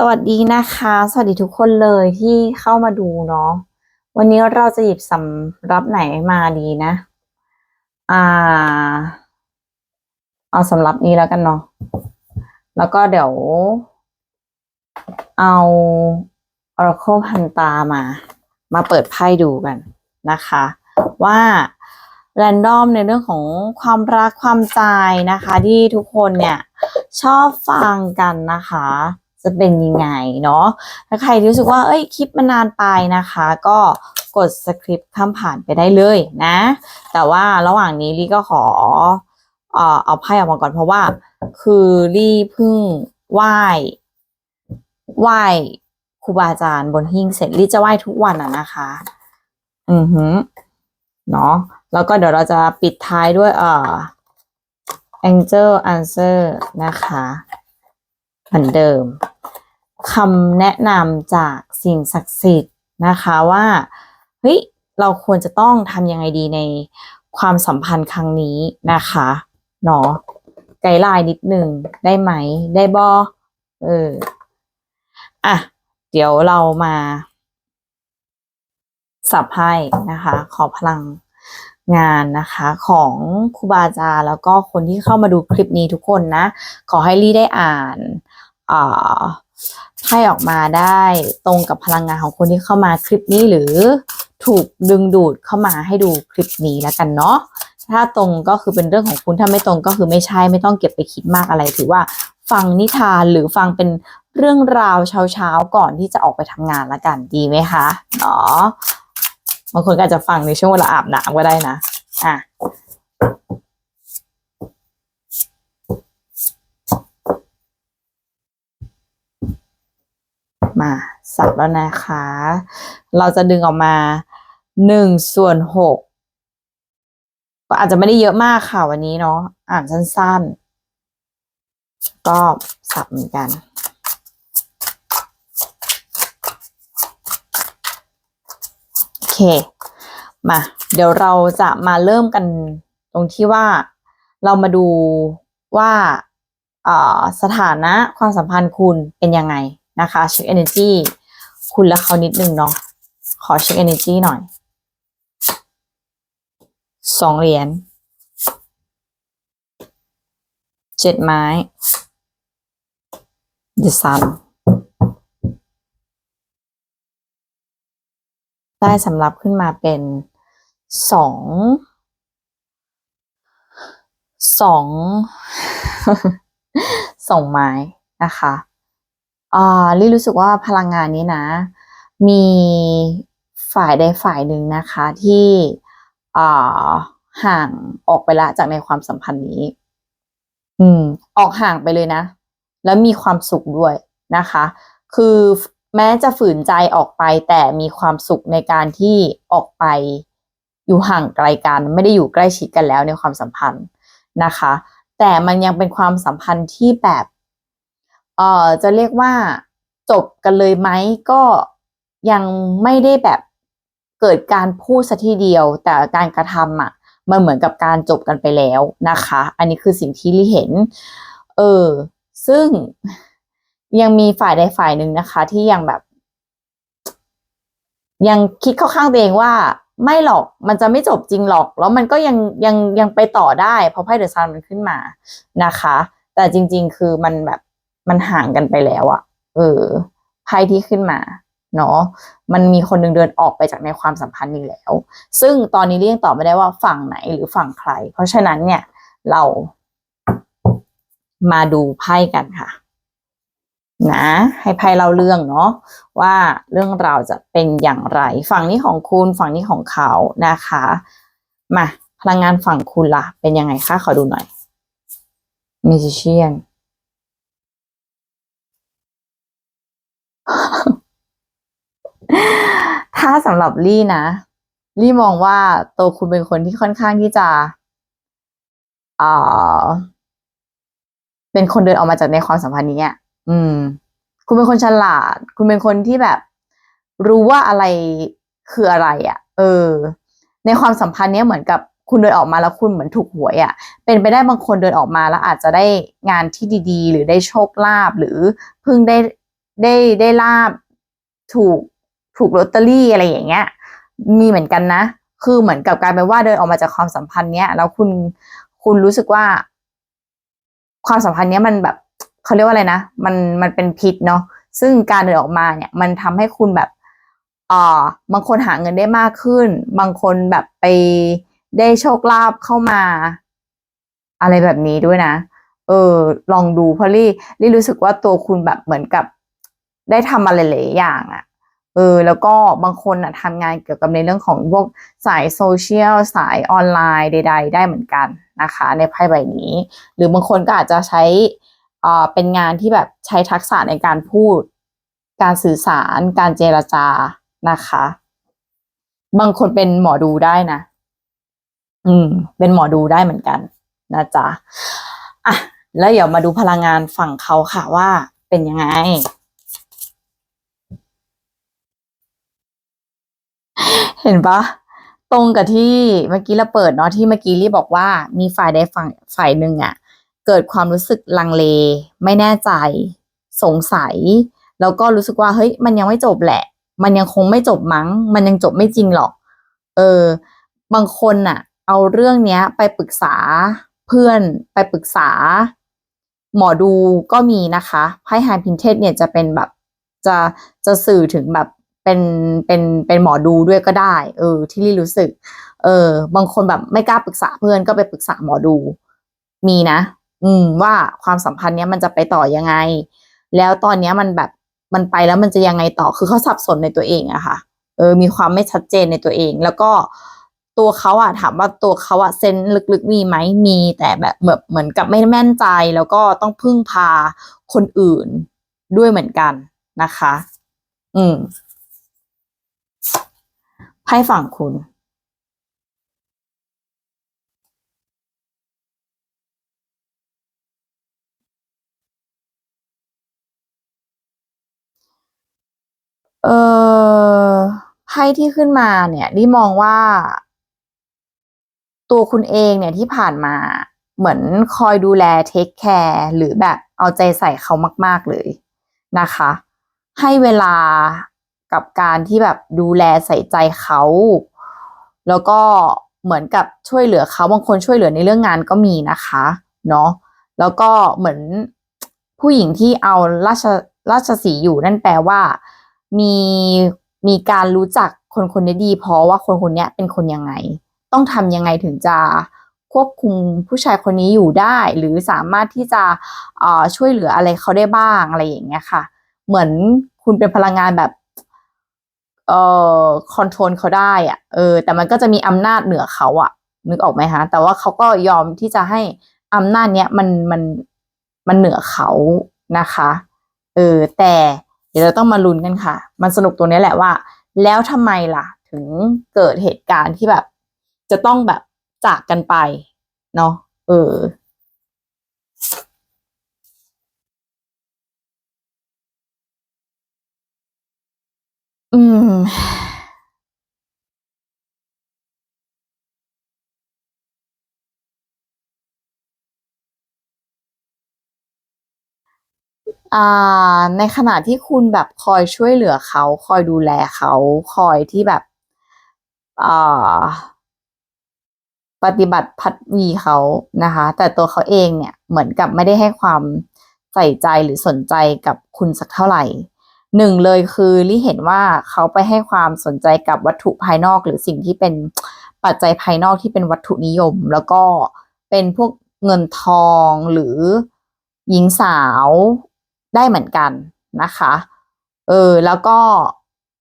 สวัสดีนะคะ สวัสดีทุกคนเลยที่เข้ามาดูเนาะวันนี้เราจะหยิบสำรับไหนมาดีนะ อ่า เอาสำรับนี้แล้วกันเนาะแล้วก็เดี๋ยว เอา Oracle พันตามา มาเปิดไพ่ดูกันนะคะ ว่าแรนดอมในเรื่องของความรักความใจนะคะ ที่ทุกคนเนี่ย ชอบฟังกันนะคะ จะเป็นยังไงเนาะถ้าใครรู้สึกว่าเอ้ยคลิปมันนานไปนะคะ ก็กดสคริปต์ข้ามผ่านไปได้เลยนะ แต่ว่าระหว่างนี้ลี่ก็ขอเอ่อเอาไพ่ออกมาก่อนเพราะว่า คือลี่เพิ่งไหว้ไหว้ครูบาอาจารย์บนหิ้งเสร็จลี่จะไหว้ทุกวันอะนะคะ อือหือเนาะแล้วก็เดี๋ยวเราจะปิดท้ายด้วยเอ่อ Angel Answer นะคะ เหมือนเดิม คำแนะนำจากสิ่งศักดิ์สิทธิ์นะคะว่าเฮ้ยเราควรจะต้องทำยังไงดีในความสัมพันธ์ครั้งนี้นะคะเนาะไกด์ไลน์นิดหนึ่งได้ไหมได้บอเอออะเดี๋ยวเรามา สับให้นะคะ ขอพลังงานนะคะของครูบาอาจารย์แล้วก็คนที่เข้ามาดูคลิปนี้ทุกคนนะ ขอให้ลี่ได้อ่านอ่า ไพ่ออกมาได้ตรงกับพลังงานของคนที่เข้ามาคลิปนี้หรือถูกดึงดูดเข้ามาให้ดูคลิปนี้แล้วกันเนาะถ้าตรงก็คือเป็นเรื่องของคุณถ้าไม่ตรงก็คือไม่ใช่ไม่ต้องเก็บไปคิดมากอะไร ถือว่าฟังนิทานหรือฟังเป็นเรื่องราวเช้าๆก่อนที่จะออกไปทำงานละกันดีไหมคะเนาะบางคนก็อาจจะฟังในช่วงเวลาอาบน้ำก็ได้นะอะ มาสับแล้วนะคะ เราจะดึงออกมาหนึ่งส่วนหกก็อาจจะไม่ได้เยอะมากค่ะวันนี้เนาะอ่านสั้นๆ ก็สับเหมือนกันโอเค มา เดี๋ยวเราจะมาเริ่มกันตรงที่ว่าเรามาดูว่าสถานะความสัมพันธ์คุณเป็นยังไง นะคะเช็ค energy คุณและเขานิดนึงเนาะขอเช็ค energy หน่อยสองเหรียญเจ็ดไม้ the sun ได้สำหรับขึ้นมาเป็นสองสองสองไม้นะคะ อ่าลี่รู้สึกว่าพลังงานนี้นะ มีฝ่ายใดฝ่ายหนึ่งนะคะที่อ่าห่างออกไปละจากในความสัมพันธ์นี้ อืม ออกห่างไปเลยนะ แล้วมีความสุขด้วยนะคะ คือแม้จะฝืนใจออกไป แต่มีความสุขในการที่ออกไปอยู่ห่างไกลกัน ไม่ได้อยู่ใกล้ชิดกันแล้วในความสัมพันธ์นะคะ แต่มันยังเป็นความสัมพันธ์ที่แบบ เอ่อจะเรียกว่าจบกันเลยไหมก็ยังไม่ได้แบบเกิดการพูดสัทีเดียว แต่การกระทำอะมันเหมือนกับการจบกันไปแล้วนะคะ อันนี้คือสิ่งที่ลี่เห็น เออ ซึ่งยังมีฝ่ายใดฝ่ายหนึ่งนะคะ ที่ยังแบบ ยังคิดเข้าข้างตัวเองว่า ไม่หรอกมันจะไม่จบจริงหรอก แล้วมันก็ยังยังยังไปต่อได้ เพราะไพ่เดอะซันมันขึ้นมานะคะ แต่จริง ๆ คือมันแบบ มันห่างกันไปแล้วอะเออไพ่ที่ขึ้นมาเนาะมันมีคนหนึ่งเดินออกไปจากในความสัมพันธ์นี้แล้ว ซึ่งตอนนี้เรียกตอบไม่ได้ว่าฝั่งไหนหรือฝั่งใคร เพราะฉะนั้นเนี่ยเรามาดูไพ่กันค่ะ นะ ให้ไพ่เล่าเรื่องเนาะว่าเรื่องราวจะเป็นอย่างไร ฝั่งนี้ของคุณฝั่งนี้ของเขานะคะ มาพลังงานฝั่งคุณล่ะ เป็นยังไงคะขอดูหน่อย Magician ถ้าสำหรับลี่นะ ลี่มองว่าตัวคุณเป็นคนที่ค่อนข้างที่จะอ่าเป็นคนเดินออกมาจากในความสัมพันธ์นี้อะอืม คุณเป็นคนฉลาด คุณเป็นคนที่แบบ รู้ว่าอะไรคืออะไรอะ่ะ เออ ในความสัมพันธ์เนี้ยเหมือนกับคุณเดินออกมาแล้วคุณเหมือนถูกหวยอะ่ะ เป็นไปได้บางคนเดินออกมาแล้วอาจจะได้งานที่ดี ๆ หรือได้โชคลาภหรือเพิ่งได้ได้ได้ลาบถูก ถูกลอตเตอรี่อะไรอย่างเงี้ย มีเหมือนกันนะ คือเหมือนกับการเป็นว่าเดินออกมาจากความสัมพันธ์เนี้ยแล้วคุณคุณรู้สึกว่า ความสัมพันธ์เนี้ยมันแบบเขาเรียกว่าอะไรนะมันมันเป็นพิษเนาะซึ่งการเดินออกมาเนี่ย มันทำให้คุณแบบอ่าบางคนหาเงินได้มากขึ้น บางคนแบบไปได้โชคลาภเข้ามา อะไรแบบนี้ด้วยนะ เออ ลองดูเพราะลี่ลี่รู้สึกว่าตัวคุณแบบเหมือนกับ ได้ทำอะไรหลายอย่างอะ เออแล้วก็บางคนอะทำงานเกี่ยวกับในเรื่องของพวกสายโซเชียลสายออนไลน์ใด ๆ ได้เหมือนกันนะคะ ในไพ่ใบนี้ หรือบางคนก็อาจจะใช้อ่าเป็นงานที่แบบใช้ทักษะในการพูด การสื่อสาร การเจรจานะคะ บางคนเป็นหมอดูได้นะ อืม เป็นหมอดูได้เหมือนกันนะจ๊ะอะแล้วเดี๋ยวมาดูพลังงานฝั่งเขาค่ะว่าเป็นยังไง เห็นปะตรงกับที่เมื่อกี้เราเปิดเนาะที่เมื่อกี้รีบอกว่ามีฝ่ายใดฝั่งฝ่ายหนึ่งอะเกิดความรู้สึกลังเล ไม่แน่ใจ สงสัย แล้วก็รู้สึกว่าเฮ้ยมันยังไม่จบแหละ มันยังคงไม่จบมั้ง มันยังจบไม่จริงหรอก เออ บางคนน่ะเอาเรื่องเนี้ย ไปปรึกษาเพื่อนไปปรึกษา หมอดูก็มีนะคะไพ่ไฮพินเทสเนี่ยจะเป็นแบบจะจะสื่อถึงแบบ เป็นเป็นเป็นหมอดูด้วยก็ได้ เออ ที่ลี่รู้สึก เออ บางคนแบบไม่กล้าปรึกษาเพื่อนก็ไปปรึกษาหมอดู มีนะ อืม ว่าความสัมพันธ์เนี้ยมันจะไปต่อยังไง แล้วตอนเนี้ยมันแบบมันไปแล้วมันจะยังไงต่อคือเขาสับสนในตัวเองอะค่ะ เออ มีความไม่ชัดเจนในตัวเอง แล้วก็ตัวเขาอะถามว่าตัวเขาอะเซนลึกๆมีไหมมีแต่แบบเหมือนเหมือนกับไม่แม่นใจ แล้วก็ต้องพึ่งพาคนอื่นด้วยเหมือนกันนะคะ อืม ไพ่ฝั่งคุณ เออไพ่ที่ขึ้นมาเนี่ยลี่มองว่า ตัวคุณเองเนี่ยที่ผ่านมาเหมือนคอยดูแลเทคแคร์หรือแบบเอาใจใส่เขามาก ๆ เลยนะคะ ให้เวลา กับการที่แบบดูแลใส่ใจเขา แล้วก็เหมือนกับช่วยเหลือเขาบางคนช่วยเหลือในเรื่องงานก็มีนะคะเนาะแล้วก็เหมือนผู้หญิงที่เอาราชราชสีอยู่นั่นแปลว่า มีมีการรู้จักคนคนนี้ดี เพราะว่าคนคนนี้เป็นคนยังไง ต้องทำยังไงถึงจะควบคุมผู้ชายคนนี้อยู่ได้ หรือสามารถที่จะช่วยเหลืออะไรเขาได้บ้างอะไรอย่างเงี้ยค่ะ เหมือนคุณเป็นพลังงานแบบ เอ่อคอนโทรลเขาได้อะเออ แต่มันก็จะมีอำนาจเหนือเขาอะนึกออกไหมคะแต่ว่าเขาก็ยอมที่จะให้อำนาจเนี้ยมันมันมันเหนือเขานะคะเออแต่เดี๋ยวเราต้องมาลุ้นกันค่ะ มันสนุกตรงนี้แหละว่า แล้วทำไมล่ะ ถึงเกิดเหตุการณ์ที่แบบ จะต้องแบบจากกันไปเนาะเออ อืม อ่า ในขณะที่คุณแบบคอยช่วยเหลือเขา คอยดูแลเขา คอยที่แบบ อ่า ปฏิบัติพัดวีเขานะคะ แต่ตัวเขาเองเนี่ยเหมือนกับไม่ได้ให้ความใส่ใจหรือสนใจกับคุณสักเท่าไหร่ หนึ่งเลยคือลี่เห็นว่าเขาไปให้ความสนใจกับวัตถุภายนอก หรือสิ่งที่เป็นปัจจัยภายนอกที่เป็นวัตถุนิยม แล้วก็เป็นพวกเงินทองหรือหญิงสาวได้เหมือนกันนะคะ เออแล้วก็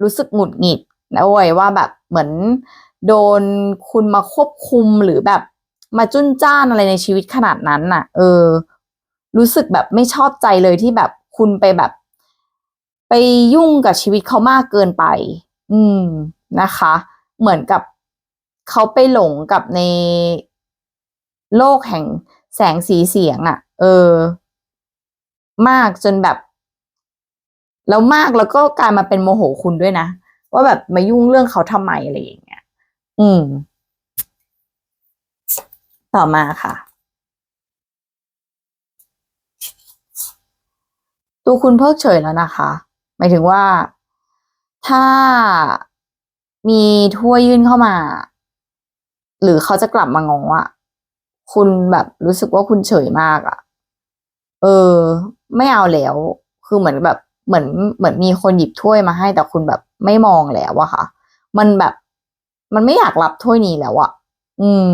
รู้สึกหงุดหงิดนะเว้ยว่าแบบเหมือนโดนคุณมาควบคุมหรือแบบมาจุนจ้านอะไรในชีวิตขนาดนั้นน่ะ เออ รู้สึกแบบไม่ชอบใจเลยที่แบบคุณไปแบบ ไปยุ่งกับชีวิตเขามากเกินไป อืมนะคะ เหมือนกับเขาไปหลงกับในโลกแห่งแสงสีเสียงอะ่ะ เออ มากจนแบบ แล้วมากแล้วก็กลายมาเป็นโมโหคุณด้วยนะ ว่าแบบมายุ่งเรื่องเขาทำไมอะไรอย่างเงี้ย อืม ต่อมาค่ะ ตัวคุณเพิกเฉยแล้วนะคะ หมายถึงว่าถ้ามีถ้วยยื่นเข้ามา หรือเขาจะกลับมางออะคุณแบบรู้สึกว่าคุณเฉยมากอะเออ ไม่เอาแล้ว คือเหมือนแบบเหมือนเหมือนมีคนหยิบถ้วยมาให้แต่คุณแบบไม่มองแล้วอะค่ะ มันแบบ มันไม่อยากรับถ้วยนี้แล้วอะอืม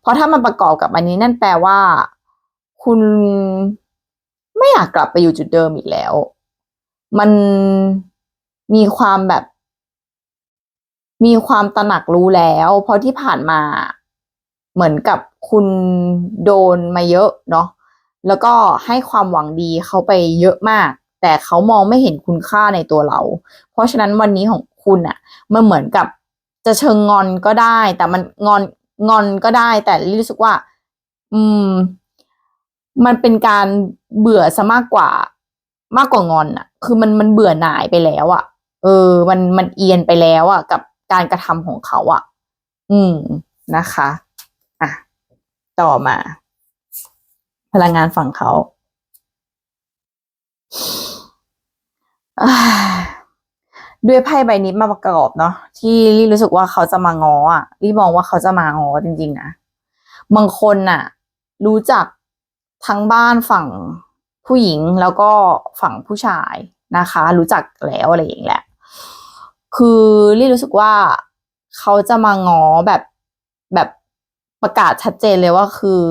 เพราะถ้ามันประกอบกับอันนี้นั่นแปลว่า คุณไม่อยากกลับไปอยู่จุดเดิมอีกแล้ว มันมีความแบบ มีความตระหนักรู้แล้ว เพราะที่ผ่านมาเหมือนกับคุณโดนมาเยอะเนาะแล้วก็ให้ความหวังดีเขาไปเยอะมาก แต่เขามองไม่เห็นคุณค่าในตัวเรา เพราะฉะนั้นวันนี้ของคุณอะมันเหมือนกับจะเชิงงอนก็ได้ แต่มันงอนงอนก็ได้ แต่รู้สึกว่า อืม มันเป็นการเบื่อซะมากกว่า มากกว่างอนอะคือมันมันเบื่อหน่ายไปแล้วอะเออ มันมันเอียนไปแล้วอะกับการกระทำของเขาอะอืมนะคะอะต่อมา พลังงานฝั่งเขาด้วยไพ่ใบนี้มาประกอบเนาะที่ลี่รู้สึกว่าเขาจะมางออะลี่มองว่าเขาจะมางอจริงๆนะบางคนน่ะ รู้จักทั้งบ้านฝั่ง ผู้หญิงแล้วก็ฝั่งผู้ชายนะคะ รู้จักแล้วอะไรอย่างเงี้ยคือลี่รู้สึกว่าเขาจะมางอแบบแบบประกาศชัดเจนเลยว่าคือ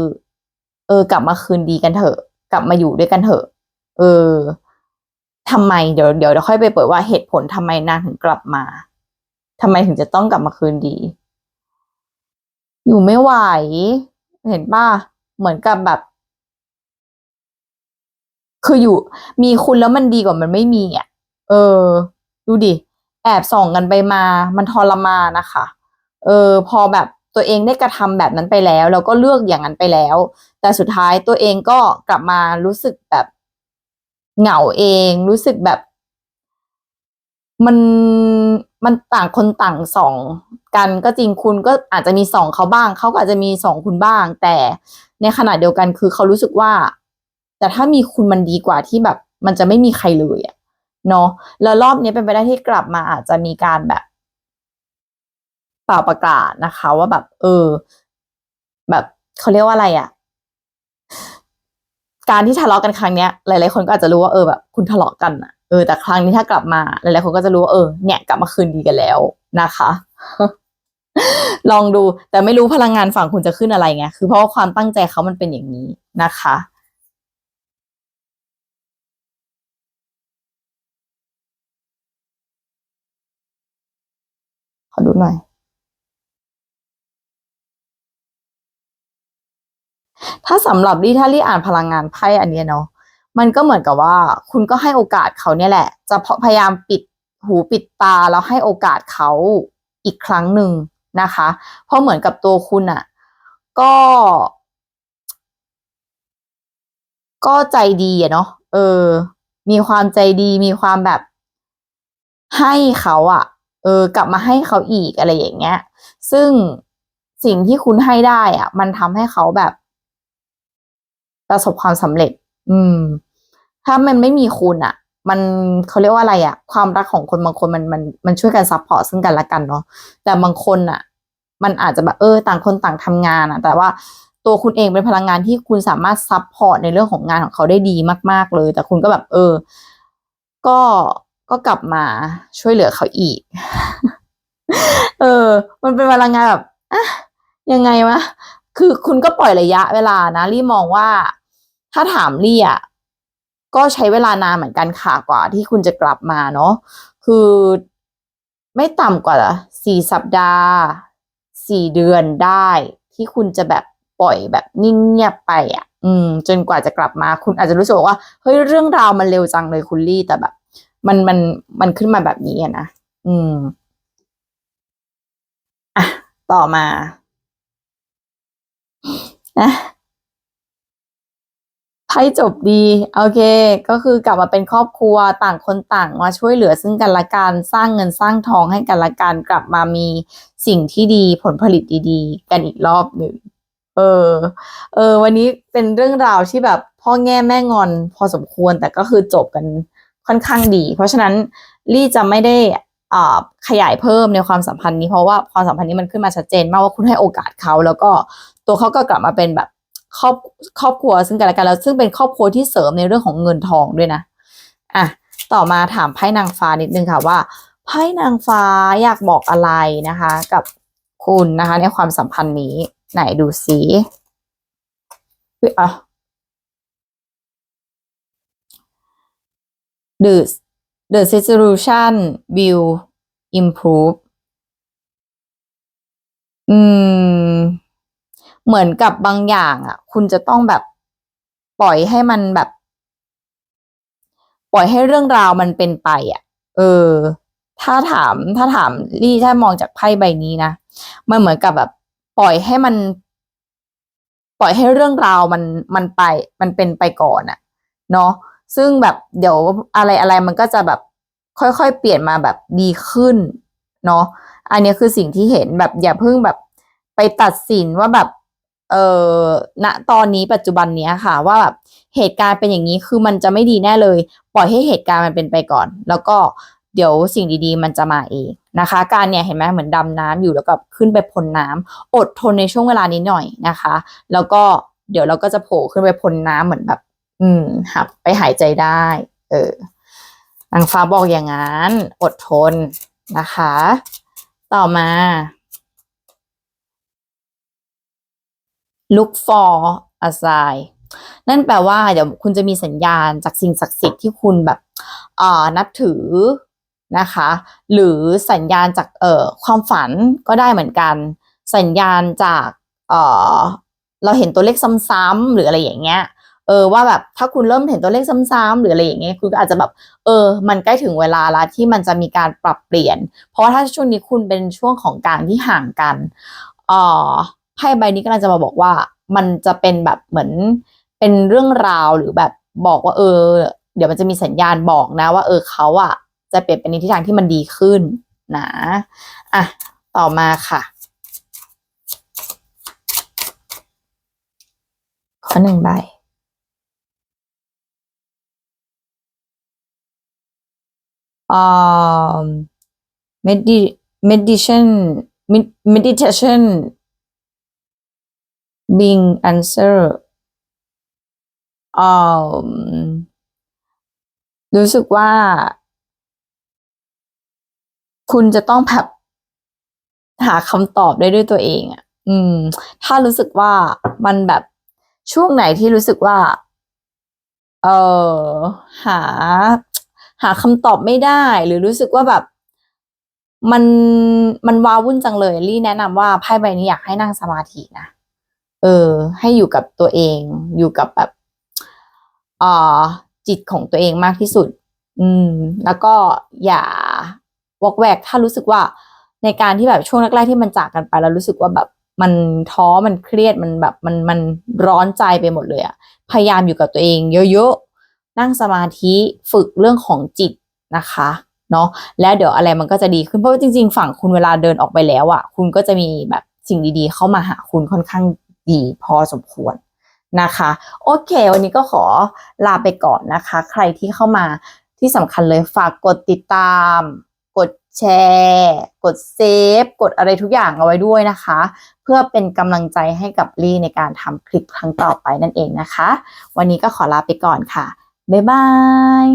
เออกลับมาคืนดีกันเถอะ กลับมาอยู่ด้วยกันเถอะ เออทำไมเดี๋ยวเดี๋ยวเดี๋ยวค่อยไปเปิดว่าเหตุผลทำไมนางถึงกลับมาทำไมถึงจะต้องกลับมาคืนดี อยู่ไม่ไหว เห็นป่ะเหมือนกับแบบ คืออยู่ มีคุณแล้วมันดีกว่ามันไม่มีอะ เออ ดูดิ แอบส่องกันไปมา มันทรมานนะคะ เออ พอแบบตัวเองได้กระทำแบบนั้นไปแล้ว แล้วก็เลือกอย่างนั้นไปแล้ว แต่สุดท้ายตัวเองก็กลับมารู้สึกแบบเหงาเอง รู้สึกแบบ มันมันต่างคนต่างส่องกันก็จริงคุณก็อาจจะมีส่องเขาบ้าง เขาก็อาจจะมีส่องคุณบ้าง แต่ในขณะเดียวกันคือเขารู้สึกว่า แต่ถ้ามีคุณมันดีกว่าที่แบบ มันจะไม่มีใครเลยอะเนาะแล้วรอบนี้เป็นไปได้ที่กลับมาอาจจะมีการแบบเป่าประกาศนะคะ ว่าแบบ เออ แบบเขาเรียกว่าอะไรอะการที่ทะเลาะกันครั้งเนี้ยหลายๆคนก็อาจจะรู้ว่าเออแบบ คุณทะเลาะกันอะเออแต่ครั้งนี้ถ้ากลับมาหลายๆคนก็จะรู้ว่าเออเนี่ยกลับมาคืนดีกันแล้วนะคะ ลองดูแต่ไม่รู้พลังงานฝั่งคุณจะขึ้นอะไรไงคือเพราะว่าความตั้งใจเขามันเป็นอย่างนี้นะคะ อดูหน่อย ถ้าสำหรับลี่ถ้าลี่อ่านพลังงานไพ่อันเนี้ยเนาะมันก็เหมือนกับว่า คุณก็ให้โอกาสเขาเนี่ยแหละ จะพยายามปิดหูปิดตาแล้วให้โอกาสเขาอีกครั้งหนึ่งนะคะ เพราะเหมือนกับตัวคุณอะก็ ก็ใจดีอะเนาะเออ มีความใจดีมีความแบบให้เขาอะ เออกลับมาให้เขาอีกอะไรอย่างเงี้ย ซึ่งสิ่งที่คุณให้ได้อะมันทำให้เขาแบบ ประสบความสำเร็จ อืม ถ้ามันไม่มีคุณอะมันเขาเรียกว่าอะไรอะความรักของคนบางคนมันมันมันช่วยกันซัพพอร์ตซึ่งกันและกันเนาะแต่บางคนอะมันอาจจะแบบเออ ต่างคนต่างทำงานอะแต่ว่าตัวคุณเองเป็นพลังงานที่คุณสามารถซัพพอร์ตในเรื่องของงานของเขาได้ดีมาก ๆเลย แต่คุณก็แบบ เออ ก็ ก็กลับมาช่วยเหลือเขาอีก เออ มันเป็นพลังงานแบบอะยังไงวะ คือคุณก็ปล่อยระยะเวลานะลี่มองว่า ถ้าถามลี่อะก็ใช้เวลานานเหมือนกันค่ะกว่า ที่คุณจะกลับมาเนาะ คือไม่ต่ำกว่าสี่สัปดาห์สี่เดือนได้ ที่คุณจะแบบปล่อยแบบนิ่งเงียบไปอะ อืม จนกว่าจะกลับมา คุณอาจจะรู้สึกว่า เฮ้ยเรื่องราวมันเร็วจังเลยคุณลี่แต่แบบ มันมันมันขึ้นมาแบบนี้อะนะอืมอะต่อมานะไพ่จบดี โอเค ก็คือกลับมาเป็นครอบครัวต่างคนต่างมาช่วยเหลือซึ่งกันและกันสร้างเงินสร้างทองให้กันและกันกลับมามีสิ่งที่ดีผลผลิตดีๆ กันอีกรอบหนึ่งเออ เออ วันนี้เป็นเรื่องราวที่แบบพ่อแง่แม่งอนพอสมควรแต่ก็คือจบกัน ค่อนข้างดี เพราะฉะนั้นลี่จะไม่ได้ขยายเพิ่มในความสัมพันธ์นี้เพราะว่าความสัมพันธ์นี้มันขึ้นมาชัดเจนมากว่าคุณให้โอกาสเขา แล้วก็ตัวเขาก็กลับมาเป็นแบบครอบครอบครัวซึ่งกันและกันแล้วซึ่งเป็นครอบครัวที่เสริมในเรื่องของเงินทองด้วยนะอะต่อมาถามไพ่นางฟ้านิดนึงค่ะว่าไพ่นางฟ้าอยากบอกอะไรนะคะ กับคุณนะคะ ในความสัมพันธ์นี้ไหนดูสิอะ the the situation will improve อืม เหมือนกับบางอย่างอะ คุณจะต้องแบบปล่อยให้มันแบบ ปล่อยให้เรื่องราวมันเป็นไป อะ เออ ถ้าถาม ถ้าถามลี่ถ้ามองจากไพ่ใบนี้นะ มันเหมือนกับแบบ ปล่อยให้มัน ปล่อยให้เรื่องราวมันมันไป มันเป็นไปก่อนอะ เนาะ ซึ่งแบบเดี๋ยวอะไรอะไรมันก็จะแบบค่อยๆ เปลี่ยนมาแบบดีขึ้นเนาะอันนี้คือสิ่งที่เห็นแบบอย่าเพิ่งแบบไปตัดสินว่าแบบเออณตอนนี้ปัจจุบันเนี้ยค่ะ ว่าแบบเหตุการณ์เป็นอย่างนี้คือมันจะไม่ดีแน่เลย ปล่อยให้เหตุการณ์มันเป็นไปก่อน แล้วก็เดี๋ยวสิ่งดีๆ มันจะมาเองนะคะ การเนี่ยเห็นไหมเหมือนดำน้ำอยู่แล้วก็ขึ้นไปพ้นน้ำอดทนในช่วงเวลานี้หน่อยนะคะ แล้วก็เดี๋ยวเราก็จะโผล่ขึ้นไปพ้นน้ำเหมือนแบบ อืมหับไปหายใจได้ เออนางฟ้าบอกอย่างนั้น อดทนนะคะ ต่อมา look for a sign นั่นแปลว่าเดี๋ยวคุณจะมีสัญญาณจากสิ่งศักดิ์สิทธิ์ที่คุณแบบเอ่อนับถือนะคะ หรือสัญญาณจากเอ่อความฝันก็ได้เหมือนกัน สัญญาณจากเอ่อเราเห็นตัวเลขซ้ำๆหรืออะไรอย่างเงี้ย เออว่าแบบถ้าคุณเริ่มเห็นตัวเลขซ้ำๆหรืออะไรอย่างเงี้ยคุณก็อาจจะแบบเออ มันใกล้ถึงเวลาละที่มันจะมีการปรับเปลี่ยน เพราะว่าถ้าช่วงนี้คุณเป็นช่วงของการที่ห่างกันเอ่อไพ่ใบนี้กำลังจะมาบอกว่า มันจะเป็นแบบเหมือนเป็นเรื่องราวหรือแบบบอกว่า เออ เดี๋ยวมันจะมีสัญญาณบอกนะ ว่า เออเขาอะจะเปลี่ยนเป็นในทิศทางที่มันดีขึ้นนะอะต่อมาค่ะข้อหนึ่งใบ medi meditation med- meditation being answer รู้สึกว่า คุณจะต้องแบบหาคำตอบได้ด้วยตัวเองอะ อืม ถ้ารู้สึกว่ามันแบบช่วงไหนที่รู้สึกว่า เออหา หาคำตอบไม่ได้ หรือรู้สึกว่าแบบมันมันว้าวุ่นจังเลยลี่แนะนำว่าไพ่ใบนี้อยากให้นั่งสมาธินะเออ ให้อยู่กับตัวเอง อยู่กับแบบอ่าจิตของตัวเองมากที่สุด อืม แล้วก็อย่าวอกแวกถ้ารู้สึกว่าในการที่แบบช่วงแรกๆที่มันจากกันไปแล้วรู้สึกว่าแบบมันท้อมันเครียดมันแบบมันมันร้อนใจไปหมดเลยอะพยายามอยู่กับตัวเอง เยอะ นั่งสมาธิฝึกเรื่องของจิตนะคะเนาะแล้วเดี๋ยวอะไรมันก็จะดีขึ้นเพราะว่าจริง ๆ ฝั่งคุณเวลาเดินออกไปแล้วอะคุณก็จะมีแบบสิ่งดีๆ เข้ามาหาคุณค่อนข้างดีพอสมควรนะคะ โอเค วันนี้ก็ขอลาไปก่อนนะคะ ใครที่เข้ามาที่สำคัญเลยฝากกดติดตาม กดแชร์ กดเซฟ กดอะไรทุกอย่างเอาไว้ด้วยนะคะ เพื่อเป็นกำลังใจให้กับลี่ในการทำคลิปครั้งต่อไปนั่นเองนะคะ วันนี้ก็ขอลาไปก่อนค่ะ บ๊ายบาย